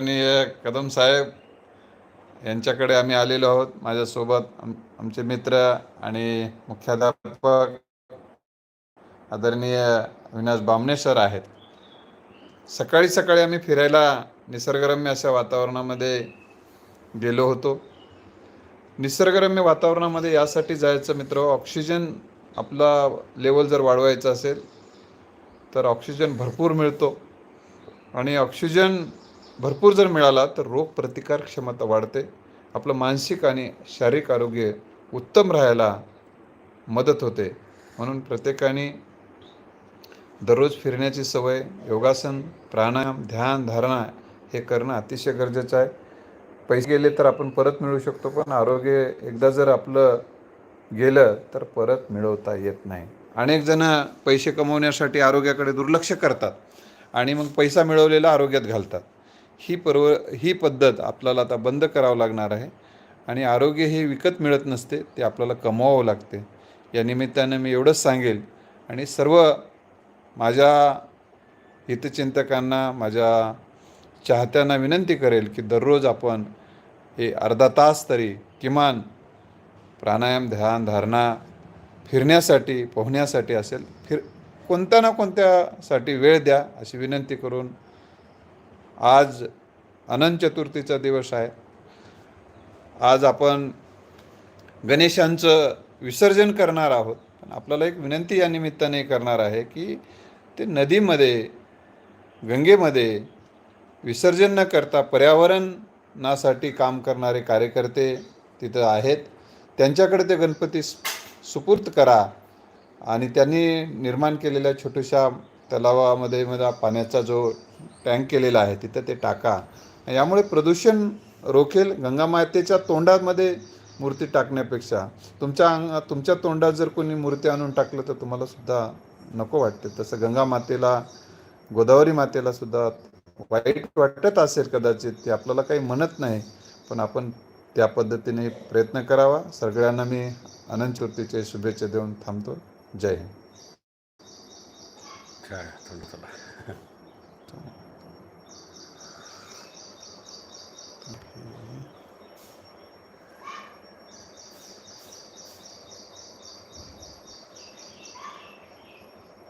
आदरणीय कदम साहेब यांच्याकडे आम्ही आलेलो आहोत. माझ्यासोबत आम आमचे मित्र आणि मुख्याध्यापक आदरणीय अविनाश बामणे सर आहेत. सकाळी सकाळी आम्ही फिरायला निसर्गरम्य अशा वातावरणामध्ये गेलो होतो. निसर्गरम्य वातावरणामध्ये यासाठी जायचं मित्र ऑक्सिजन आपला लेवल जर वाढवायचा असेल तर ऑक्सिजन भरपूर मिळतो. आणि ऑक्सिजन भरपूर जर मिळाला तर रोग प्रतिकार क्षमता वाढते. आपलं मानसिक आणि शारीरिक आरोग्य उत्तम राहायला मदत होते. म्हणून प्रत्येकाने दररोज फिरण्याची सवय योगासन प्राणायाम ध्यान धारणा हे करणं अतिशय गरजेचं आहे. पैसे गेले तर आपण परत मिळवू शकतो पण आरोग्य एकदा जर आपलं गेलं तर परत मिळवता येत नाही. अनेक जण पैसे कमवण्यासाठी आरोग्याकडे दुर्लक्ष करतात आणि मग पैसा मिळवलेला आरोग्यात घालतात. ही पर्व ही पद्धत आपल्याला आता बंद करावं लागणार आहे आणि आरोग्य हे विकत मिळत नसते ते आपल्याला कमवावं लागते. या निमित्तानं मी एवढंच सांगेल आणि सर्व माझ्या हितचिंतकांना माझ्या चाहत्यांना विनंती करेल की दररोज आपण हे अर्धा तास तरी किमान प्राणायाम ध्यान धारणा फिरण्यासाठी पोहण्यासाठी असेल फिर कोणत्या ना कोणत्यासाठी वेळ द्या अशी विनंती करून आज अनंत चतुर्थीचा दिवस आहे. आज आपण गणेशांचं विसर्जन करणार आहोत. पण आपल्याला एक विनंती या निमित्ताने करणार आहे की ते नदीमध्ये गंगेमध्ये विसर्जन न करता पर्यावरणासाठी काम करणारे कार्यकर्ते तिथं आहेत. त्यांच्याकडे ते गणपती सुपूर्त करा आणि त्यांनी निर्माण केलेल्या छोट्याशा तलावामध्ये मला पाण्याचा जो टँक केलेलं आहे तिथं ते टाका. यामुळे प्रदूषण रोखेल गंगामातेच्या तोंडामध्ये मूर्ती टाकण्यापेक्षा. तुमच्या अंग तुमच्या तोंडात जर कोणी मूर्ती आणून टाकलं तर तुम्हाला सुद्धा नको वाटते. तसं गंगा मातेला गोदावरी मातेला सुद्धा वाईट वाटत असेल कदाचित ते आपल्याला काही म्हणत नाही. पण आपण त्या पद्धतीने प्रयत्न करावा. सगळ्यांना मी अनंत चतुर्थीचे शुभेच्छा देऊन थांबतो. जय हिंद. चला